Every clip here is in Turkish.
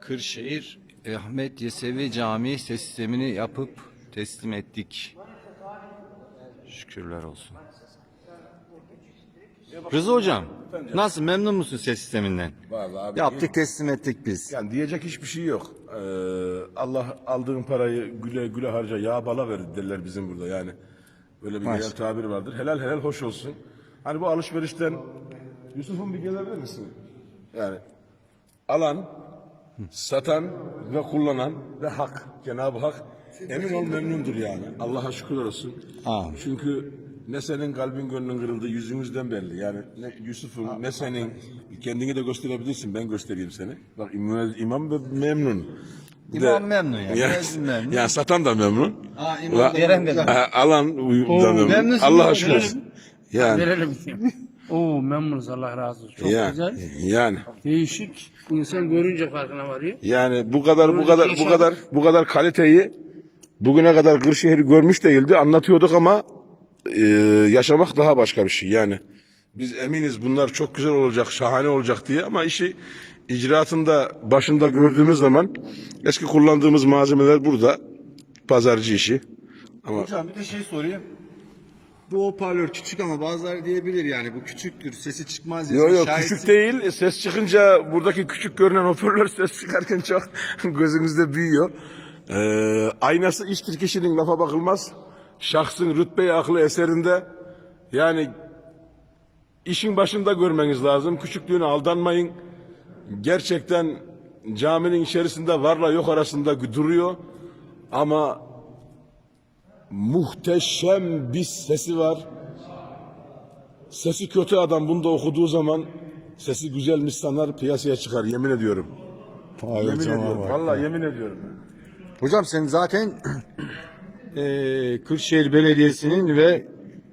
Kırşehir Ahmet Yesevi Camii ses sistemini yapıp teslim ettik. Şükürler olsun. Rıza hocam nasıl memnun musun ses sisteminden? Vallahi abi, Yaptık teslim ettik biz. Yani diyecek hiçbir şey yok. Ee, Allah aldığın parayı güle güle harca yağ bala verdi derler bizim burada yani. Böyle bir genel Maşallah. tabir vardır. Helal helal hoş olsun. Hani bu alışverişten Yusuf'un bir gelebilir misin? Yani alan, satan ve kullanan ve hak. Cenab-ı Hak emin ol memnundur yani. Allah'a şükürler olsun. Amin. Çünkü ne senin kalbin gönlün kırıldı yüzünüzden belli. Yani ne Yusuf'un ne senin kendini de gösterebilirsin. Ben göstereyim seni. Bak imam, imam da memnun. İmam memnun ya, Ya, memnun. ya satan da memnun. Ha, La- imam veren de alan da memnun. Allah'a şükür olsun. Yani, Verelim. Oo memnunuz Allah razı olsun. Çok yani, güzel. yani, Değişik. İnsan görünce farkına varıyor. yani bu kadar bu kadar bu kadar bu kadar kaliteyi bugüne kadar Kırşehir'i görmüş değildi. Anlatıyorduk ama e, yaşamak daha başka bir şey yani. Biz eminiz bunlar çok güzel olacak, şahane olacak diye ama işi icraatında başında gördüğümüz zaman eski kullandığımız malzemeler burada. Pazarcı işi. Ama Hocam bir de şey sorayım. Bu hoparlör küçük ama bazıları diyebilir yani bu küçüktür sesi çıkmaz. Yok yok Şahit- küçük değil. E, Ses çıkınca buradaki küçük görünen hoparlör ses çıkarken çok gözünüzde büyüyor. Ee, aynası iştir kişinin lafa bakılmaz. Şahsın rütbe aklı eserinde yani işin başında görmeniz lazım. Küçüklüğüne aldanmayın. Gerçekten caminin içerisinde varla yok arasında duruyor. Ama muhteşem bir sesi var. Sesi kötü adam bunu da okuduğu zaman sesi güzelmiş sanar piyasaya çıkar yemin ediyorum. yemin ediyorum. Vallahi yemin ediyorum. Hocam sen zaten eee Kırşehir Belediyesi'nin ve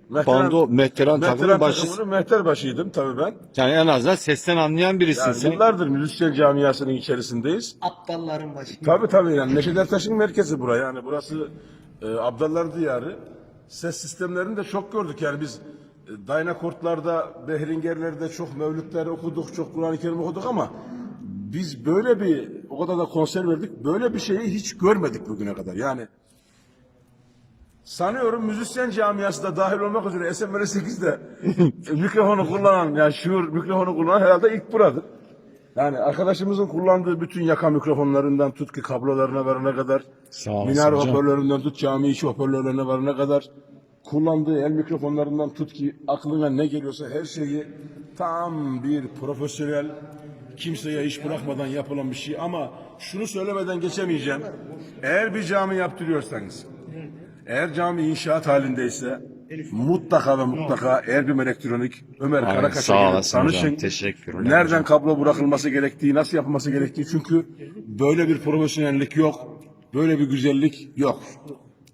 Bando Mehteran takımının Mehteran başı. mehter başıydım tabii ben. Yani en azından sesten anlayan birisin Yani sen. yıllardır müzisyen camiasının içerisindeyiz. Aptalların başı. Tabii tabii yani Neşet Ertaş'ın merkezi burası yani burası e, Abdallar Diyarı. Ses sistemlerini de çok gördük yani biz e, Dynakort'larda, Behringerler'de çok mevlütler okuduk, çok Kur'an-ı Kerim okuduk ama biz böyle bir, o kadar da konser verdik, böyle bir şeyi hiç görmedik bugüne kadar. Yani sanıyorum müzisyen camiası da dahil olmak üzere SMR 8'de mikrofonu kullanan, yani şuur mikrofonu kullanan herhalde ilk buradır. Yani arkadaşımızın kullandığı bütün yaka mikrofonlarından tut ki kablolarına varana kadar, Sağ olasın minare hocam. hoparlöründen tut cami içi hoparlörlerine varana kadar, kullandığı el mikrofonlarından tut ki aklına ne geliyorsa her şeyi tam bir profesyonel, kimseye iş bırakmadan yapılan bir şey ama şunu söylemeden geçemeyeceğim. Eğer bir cami yaptırıyorsanız, eğer cami inşaat halindeyse mutlaka ve mutlaka Erbim Elektronik Ömer Aynen, Karakaş'a sağ gelip olasın tanışın. teşekkürler Nereden hocam. kablo bırakılması gerektiği, nasıl yapılması gerektiği çünkü böyle bir profesyonellik yok. Böyle bir güzellik yok.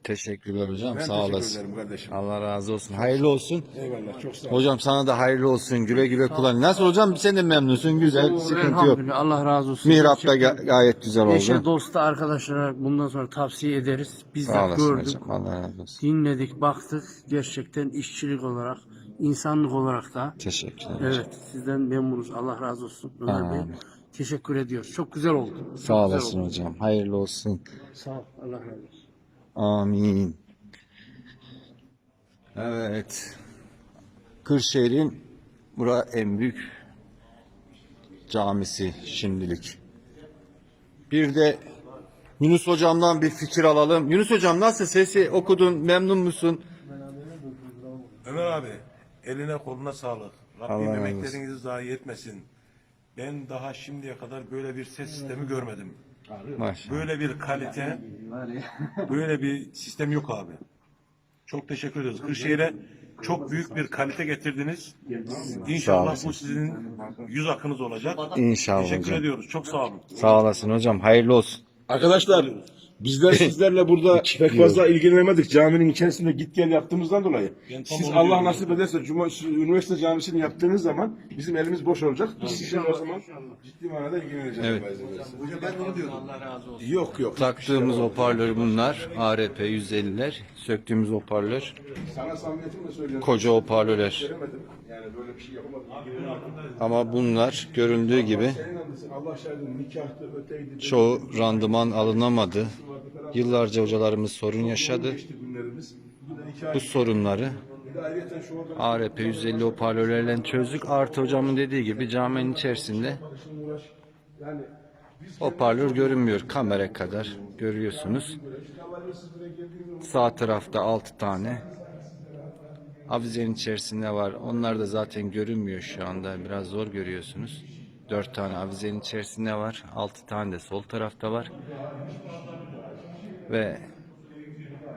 Teşekkürler hocam Ben sağ teşekkür olasın. ederim kardeşim. Allah razı olsun. Hayırlı olsun. Eyvallah çok sağ ol. Hocam sana da hayırlı olsun. Güle güle kullan. Nasıl hocam sen de memnunsun. Güzel. Sıkıntı yok. Elhamdülillah Allah razı olsun. Mihrap da ga- gayet güzel Eşe oldu. dosta arkadaşlara bundan sonra tavsiye ederiz. Biz Sağ de olasın gördük. hocam. Allah razı olsun. Dinledik, baktık. Gerçekten işçilik olarak, insanlık olarak da. Teşekkürler. Evet, sizden memnunuz. Allah razı olsun. Ömer Bey. Amin. Teşekkür ediyoruz. Çok güzel oldu. Çok Sağ güzel olasın oldu. hocam. Hayırlı olsun. Sağ ol. Allah razı olsun. Amin. Evet. Kırşehir'in bura en büyük camisi şimdilik. Bir de Yunus hocamdan bir fikir alalım. Yunus hocam nasıl sesi okudun? Memnun musun? Ömer abi eline koluna sağlık. Rabbim Allah emeklerinizi zayi etmesin. Ben daha şimdiye kadar böyle bir ses sistemi görmedim. Maşallah. Böyle bir kalite, böyle bir sistem yok abi. Çok teşekkür ederiz. Kırşehir'e çok büyük bir kalite getirdiniz. İnşallah bu sizin yüz akınız olacak. İnşallah Teşekkür hocam. ediyoruz. Çok sağ olun. Sağ olasın hocam. Hayırlı olsun. Arkadaşlar bizler sizlerle burada pek fazla ilgilenemedik caminin içerisinde git gel yaptığımızdan dolayı. Siz Allah nasip ederse Cuma, üniversite camisini yaptığınız zaman bizim elimiz boş olacak. Biz sizin o zaman ciddi manada ilgileneceğiz. Evet. Hocam ben onu diyordum. Yok yok. Taktığımız hoparlör bunlar. ARP 150'ler. Söktüğümüz hoparlör. Sana samimiyetimle söylüyorum. Koca hoparlörler. Yani böyle bir şey. Ama bunlar görüldüğü gibi Allah şahidim nikahtı öteydi. çoğu randıman alınamadı. Yıllarca hocalarımız sorun yaşadı. Bu sorunları ARP 150 hoparlörlerle çözdük. Artı hocamın dediği gibi caminin içerisinde hoparlör görünmüyor. Kamera kadar görüyorsunuz. Sağ tarafta 6 tane. Avizenin içerisinde var. Onlar da zaten görünmüyor şu anda. Biraz zor görüyorsunuz. 4 tane avizenin içerisinde var. 6 tane de sol tarafta var. Ve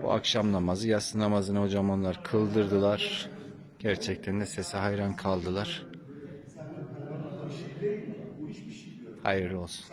bu akşam namazı, yatsı namazını hocam onlar kıldırdılar. Gerçekten de sese hayran kaldılar. Hayırlı olsun.